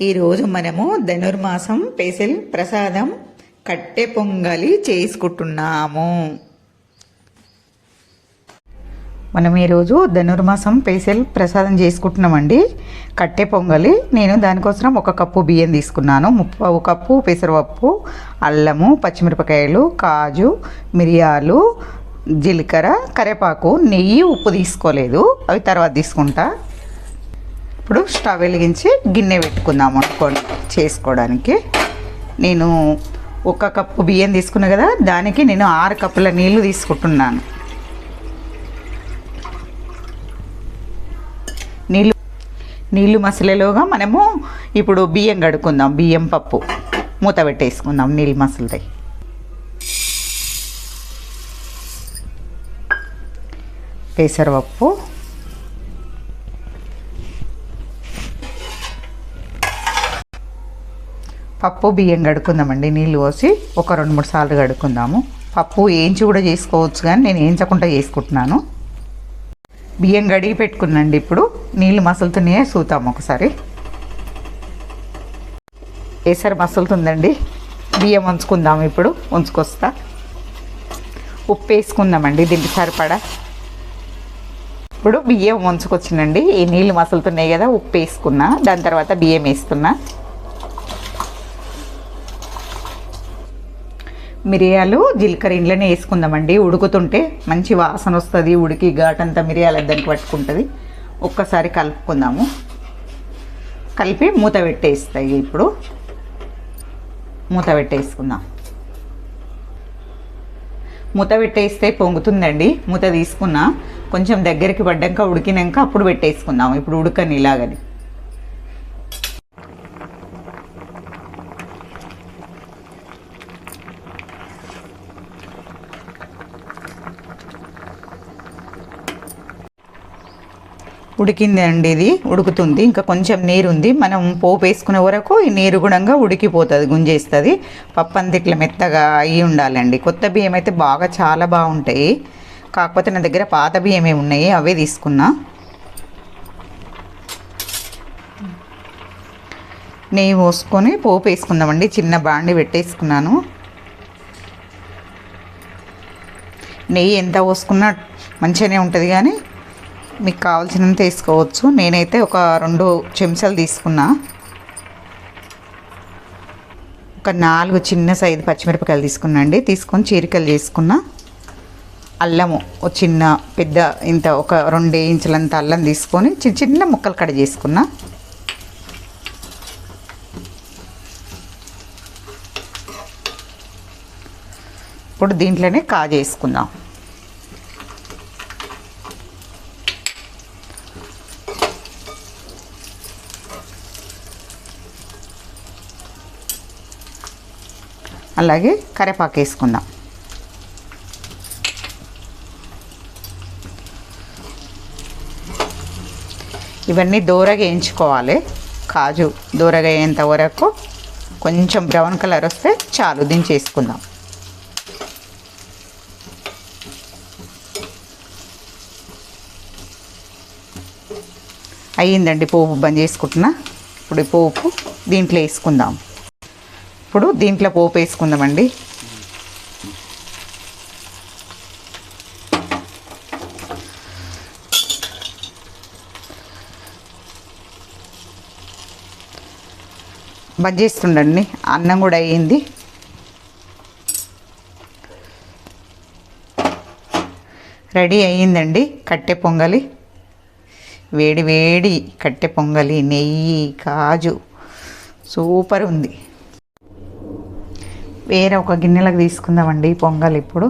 ఈరోజు మనము ధనుర్మాసం పెసల్ ప్రసాదం కట్టె పొంగలి చేసుకుంటున్నాము. మనం ఈరోజు ధనుర్మాసం పెసల్ ప్రసాదం చేసుకుంటున్నామండి. కట్టె పొంగలి. నేను దానికోసం ఒక కప్పు బియ్యం తీసుకున్నాను. ముప్పావు కప్పు పెసరపప్పు అల్లము పచ్చిమిరపకాయలు కాజు మిరియాలు జీలకర్ర కరివేపాకు నెయ్యి ఉప్పు తీసుకోలేదు. అవి తర్వాత తీసుకుంటా. ఇప్పుడు స్టవ్ వెలిగించి గిన్నె పెట్టుకుందాం వండుకొని చేసుకోవడానికి. నేను ఒక కప్పు బియ్యం తీసుకున్నా కదా దానికి నేను ఆరు కప్పుల నీళ్ళు తీసుకుంటున్నాను. నీళ్ళు నీళ్ళు మసలేలోగా మనము ఇప్పుడు బియ్యం కడుక్కుందాం బియ్యం పప్పు. మూత పెట్టేసుకుందాం నీళ్ళు మసలుతాయి. పెసరపప్పు పప్పు బియ్యం కడుక్కుందామండి నీళ్ళు పోసి ఒక రెండు మూడు సార్లు కడుక్కుందాము. పప్పు వేయించి కూడా చేసుకోవచ్చు కానీ నేను వేయించకుండా చేసుకుంటున్నాను. బియ్యం గడిగి పెట్టుకున్నాండి ఇప్పుడు. నీళ్ళు మసులుతున్నాయే చూద్దాం ఒకసారి. ఏసారి మసులుతుందండి? బియ్యం ఉంచుకుందాము ఇప్పుడు. ఉంచుకొస్తా. ఉప్పు వేసుకుందామండి దీనికి సరిపడా. ఇప్పుడు బియ్యం ఉంచుకొచ్చినండి. ఈ నీళ్ళు మసులుతున్నాయి కదా ఉప్పు వేసుకున్నా. దాని తర్వాత బియ్యం వేస్తున్నా. మిరియాలు జీలకర్ర ఇంట్లోనే వేసుకుందామండి. ఉడుకుతుంటే మంచి వాసన వస్తుంది ఉడికి ఘాటంతా మిరియాలు దానికి పట్టుకుంటుంది. ఒక్కసారి కలుపుకుందాము. కలిపి మూత పెట్టేస్తాయి ఇప్పుడు. మూత పెట్టేసుకుందాం. మూత పెట్టేస్తే పొంగుతుందండి. మూత తీసుకున్నా కొంచెం దగ్గరికి పడ్డాక ఉడికినాక అప్పుడు పెట్టేసుకుందాం. ఇప్పుడు ఉడకని ఇలాగని. ఉడికింది అండి ఇది ఉడుకుతుంది. ఇంకా కొంచెం నీరు ఉంది మనం పోపు వేసుకునే వరకు ఈ నీరు గుణంగా ఉడికిపోతుంది గుంజేస్తుంది. పప్పు అంత ఇట్లా మెత్తగా అయి ఉండాలండి. కొత్త బియ్యం అయితే బాగా చాలా బాగుంటాయి. కాకపోతే నా దగ్గర పాత బియ్యమే ఉన్నాయి అవే తీసుకున్నా. నెయ్యి పోసుకొని పోపు వేసుకుందామండి. చిన్న బాండి పెట్టేసుకున్నాను. నెయ్యి ఎంత పోసుకున్నా మంచిగానే ఉంటుంది కానీ మీకు కావాల్సినంత వేసుకోవచ్చు. నేనైతే ఒక రెండు చెంచాలు తీసుకున్నా. ఒక నాలుగు చిన్న సైజు పచ్చిమిరపకాయలు తీసుకున్నా అండి. తీసుకొని చీరికలు చేసుకున్నా అల్లము ఒక చిన్న పెద్ద ఇంత ఒక రెండు ఇంచులంత అల్లం తీసుకొని చిన్న చిన్న ముక్కలు కట్ చేసుకున్నా. ఇప్పుడు దీంట్లోనే కాజేసుకుందాం అలాగే కరేపాకు వేసుకుందాం. ఇవన్నీ దూరగా వేయించుకోవాలి. కాజు దూరగా అయ్యేంత వరకు కొంచెం బ్రౌన్ కలర్ వస్తే చాలు దించేసుకుందాం. అయ్యిందండి పోపు బంద్ చేసుకుంటున్నా. ఇప్పుడు పోపు దీంట్లో వేసుకుందాం. ఇప్పుడు దీంట్లో పోపు వేసుకుందామండి. బజ్జేస్తుండండి అన్నం కూడా అయ్యింది. రెడీ అయ్యిందండి కట్టె పొంగలి. వేడి వేడి కట్టె పొంగలి నెయ్యి కాజు. సూపర్ ఉంది. వేరే ఒక గిన్నెలకు తీసుకుందామండి పొంగల్ ఇప్పుడు